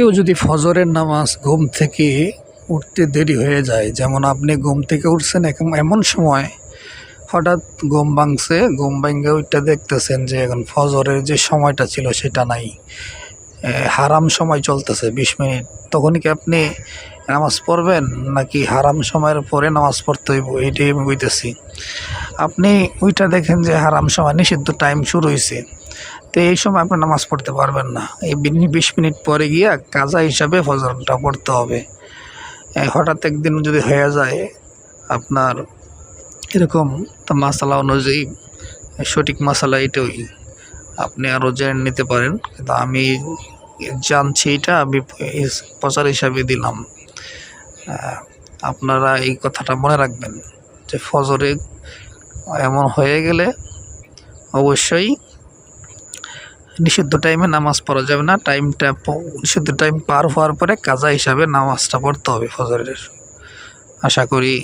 কেউ যদি ফজরের নামাজ ঘুম থেকে উঠতে দেরি হয়ে যায়, যেমন আপনি ঘুম থেকে উঠছেন এমন সময় হঠাৎ ঘুম ভাঙছে, ঘুম ভাঙ্গে ওইটা দেখতেছেন যে এখন ফজরের যে সময়টা ছিল সেটা নাই। হারাম সময় চলতেছে, বিশ মিনিট। তখনই কি আপনি নামাজ পড়বেন, নাকি হারাম সময়ের পরে নামাজ পড়তে হইব? এইটাই আমি বুঝতেছি। আপনি ওইটা দেখেন যে হারাম সময়, নিষিদ্ধ টাইম শুরু হয়েছে তো এই সময় আপনি নামাজ পড়তে পারবেন না। এই বিশ মিনিট পরে গিয়া কাজা হিসাবে ফজরটা পড়তে হবে। হঠাৎ একদিন যদি হয়ে যায় আপনার এরকম মশালা অনুযায়ী সঠিক মশালা এটাই। আপনি আরও জেনে নিতে পারেন। কিন্তু আমি জানছি এটা, আমি প্রচার হিসাবে দিলাম। আপনারা এই কথাটা মনে রাখবেন যে ফজরে এমন হয়ে গেলে অবশ্যই নিষিদ্ধ টাইমে নামাজ পড়া যাবে না। টাইমটা নিষিদ্ধ টাইম পার হওয়ার পরে কাজা হিসাবে নামাজটা পড়তে হবে ফজরের। আশা করি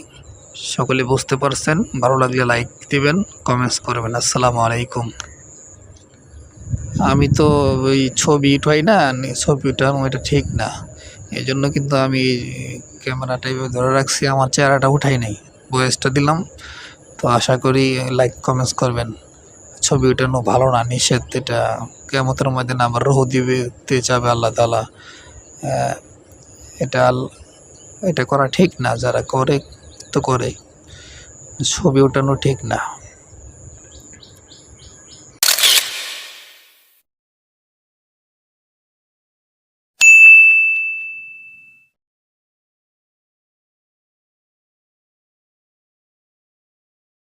সকলে বুঝতে পারছেন। ভালো লাগলে লাইক দিবেন কমেন্টস করবেন। আসসালামু আলাইকুম। আমি তো ওই ছবি উঠাই না ছবি উঠানো এটা ঠিক না। এই জন্য কিন্তু আমি ক্যামেরাটা এইভাবে ধরে রাখছি, আমার চেহারাটা উঠাই নাই। বয়সটা দিলাম। তো আশা করি লাইক কমেন্টস করবেন। ছবি উঠানো ভালো না, নিষেধ, এটা কেমতের মধ্যে আমার রহ দিবে যাবে আল্লাহ তালা এটা এটা করা ঠিক না, যারা করে তো করে। ছবি ওঠানো ঠিক না।